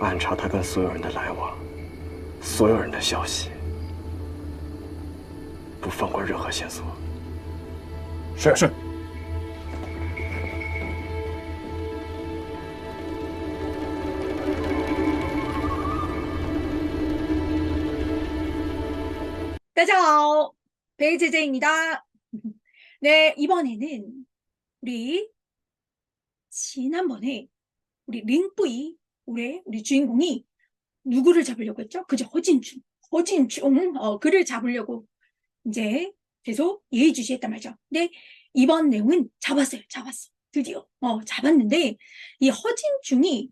暗查他跟所有人的来往，所有人的消息，不放过任何线索。是是。大家好, 베이제제입니다. 네, 이번에는 우리 지난번에 우리 링뿌이 우리 우리 주인공이 누구를 잡으려고 했죠? 그죠? 허진중, 허진중, 어, 그를 잡으려고 이제 계속 예의주시했단 말이죠. 근데 이번 내용은 잡았어요, 잡았어, 드디어, 어, 잡았는데 이 허진중이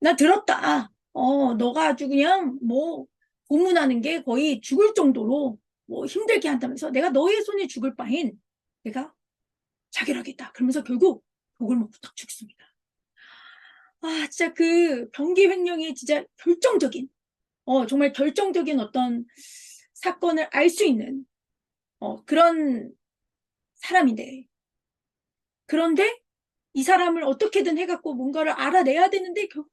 나 들었다. 어, 너가 아주 그냥 뭐 고문하는 게 거의 죽을 정도로 뭐 힘들게 한다면서 내가 너의 손에 죽을 바엔 내가 자결하겠다. 그러면서 결국 독을 먹고 딱 죽습니다. 아, 진짜 그 병기 횡령이 진짜 결정적인, 어, 정말 결정적인 어떤 사건을 알 수 있는, 어, 그런 사람인데. 그런데 이 사람을 어떻게든 해갖고 뭔가를 알아내야 되는데 결국.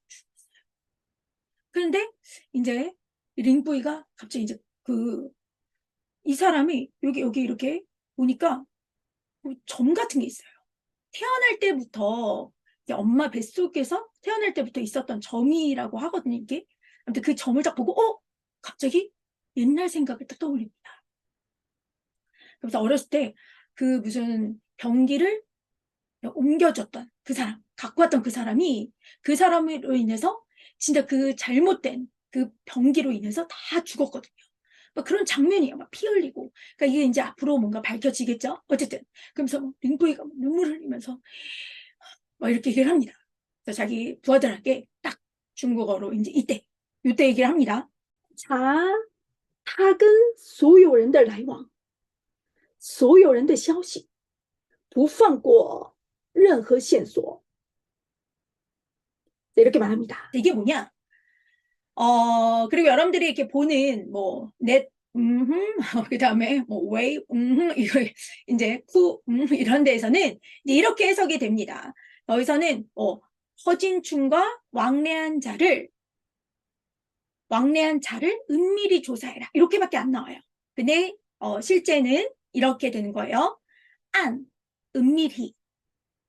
그런데 이제 링뿌이가 갑자기 이제 그, 이 사람이 여기, 여기 이렇게 보니까 뭐점 같은 게 있어요. 태어날 때부터 엄마 뱃속에서 태어날 때부터 있었던 점이라고 하거든요, 이게. 아무튼 그 점을 딱 보고, 어? 갑자기 옛날 생각을 딱 떠올립니다. 그래서 어렸을 때 그 무슨 병기를 옮겨줬던 그 사람, 갖고 왔던 그 사람이 그 사람으로 인해서 진짜 그 잘못된 그 병기로 인해서 다 죽었거든요. 막 그런 장면이에요. 막 피 흘리고. 그러니까 이게 이제 앞으로 뭔가 밝혀지겠죠? 어쨌든. 그러면서 막 눈물 흘리면서 막 이렇게 얘기를 합니다. 그래서 자기 부하들에게 딱 중국어로 이제 이때, 이때 얘기를 합니다. 查他跟所有人的来往，所有人的消息，不放过任何线索。 네, 이렇게 말합니다. 이게 뭐냐? 어, 그리고 여러분들이 이렇게 보는 뭐, 넷, 음, 그 다음에 뭐, 웨이, 음, 이거 이제 쿠, 음, 이런 데에서는 이제 이렇게 해석이 됩니다. 여기서는 어, 허진충과 왕래한 자를 왕래한 자를 은밀히 조사해라 이렇게밖에 안 나와요. 근데 어, 실제는 이렇게 되는 거예요. 안 은밀히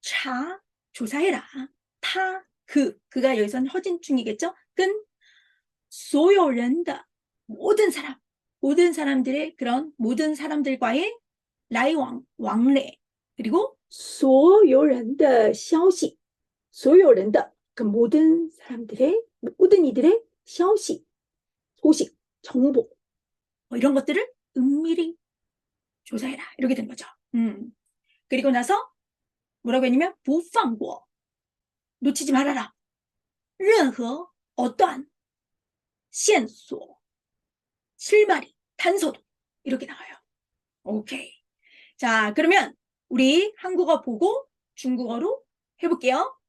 차 조사해라 타 그 그가 여기선 허진충이겠죠. 근 소요랜다 모든 사람 모든 사람들의 그런 모든 사람들과의 라이왕 왕래 그리고 소요랜의消息 所有人的그 모든 사람들의 모든 이들의 消息, 소식, 정보. 뭐 이런 것들을 은밀히 조사해라. 이렇게 된 거죠. 음. 그리고 나서 뭐라고 했냐면, 不放过 놓치지 말아라. 任何 어떠한 线索 실마리, 단서도 이렇게 나와요. 오케이. 자, 그러면 우리 한국어 보고 중국어로 해볼게요.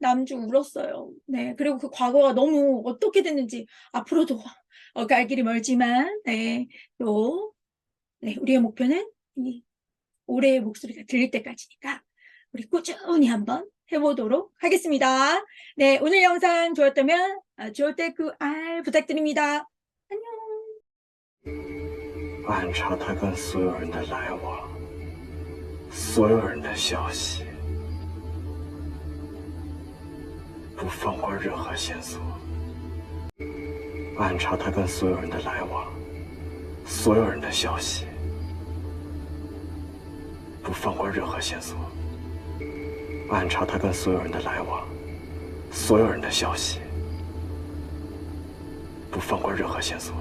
남주 울었어요. 네. 그리고 그 과거가 너무 어떻게 됐는지 앞으로도 어, 갈 길이 멀지만, 네. 또, 네. 우리의 목표는 이 올해의 목소리가 들릴 때까지니까 우리 꾸준히 한번 해보도록 하겠습니다. 네. 오늘 영상 좋았다면 아, 좋을 때 그 알 부탁드립니다. 안녕. 暗查他跟所有人的来往，所有人的消息， 不放过任何线索。暗查他跟所有人的来往，所有人的消息，不放过任何线索。暗查他跟所有人的来往，所有人的消息，不放过任何线索。